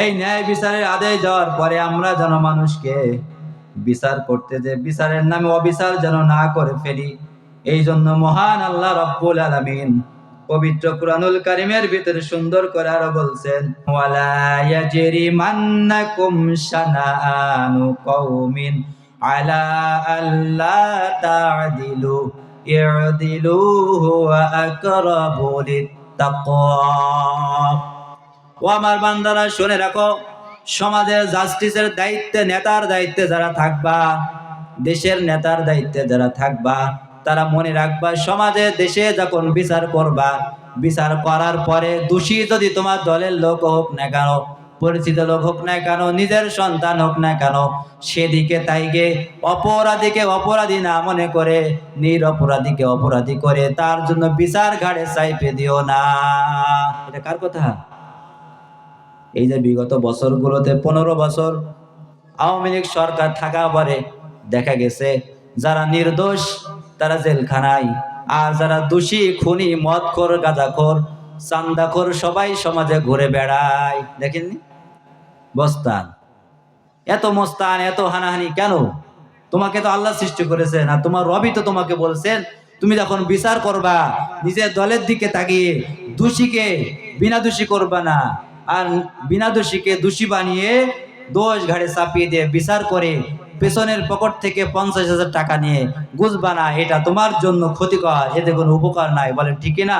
এই ন্যায় বিচারের আদেশ দেওয়ার পরে আমরা যেন মানুষকে বিচার করতে যে বিচারের নামে অবিচার যেন না করে ফেলি, এই জন্য মহান আল্লাহ রব্বুল আলামিন পবিত্র কুরআনুল কারীমের ভিতরে সুন্দর করে আরও বলছেন, ওয়ালা ইয়াজরিমান্নাকুম শানাআনু কওমিন আলা আল্লা তা'দিলু ই'দিলু হুয়া আকরাবু লিত্তাকওয়া ও আমার বান্দারা, শুনে রাখো, সমাজের জাস্টিসের দায়িত্বে নেতার দায়িত্বে যারা থাকবা, দেশের নেতার দায়িত্বে যারা থাকবা, তারা মনে রাখবা, সমাজে দেশে যখন বিচার করবা, বিচার করার পরে দোষী যদি তোমার দলের লোক হোক না কেন, পরিচিত লোক হোক না কেন, নিজের সন্তান হোক না কেন, সেদিকে তাইকে অপরাধীকে অপরাধী না মনে করে, নিরপরাধীকে অপরাধী করে, তার জন্য বিচার ঘাড়ে চাইপে দিও না। এটা কার কথা? এই যে বিগত বছরগুলোতে পনেরো বছর আওয়ামী লীগ সরকার থাকা পরে দেখা গেছে, যারা নির্দোষ, তারা জেলখানায়, আর যারা দোষী, খুনি, মদখোর, গাঁজাখোর চান্দাখোর সবাই সমাজে ঘুরে বেড়ায়। দেখেননি? বস্তান এত মস্তান, এত হানাহানি কেন? তোমাকে তো আল্লাহ সৃষ্টি করেছেন, আর তোমার রবি তো তোমাকে বলছেন, তুমি যখন বিচার করবা, নিজের দলের দিকে তাকিয়ে দোষীকে, বিনা দোষী করবা না। আর বিনা দোষীকে দোষী বানিয়ে দোষ ঘাড়ে চাপিয়ে দিয়ে বিচার করে পেছনের পকেট থেকে পঞ্চাশ হাজার টাকা নিয়ে গুজবানা এটা তোমার জন্য ক্ষতিকর, এতে কোনো উপকার নাই। বলে ঠিকই না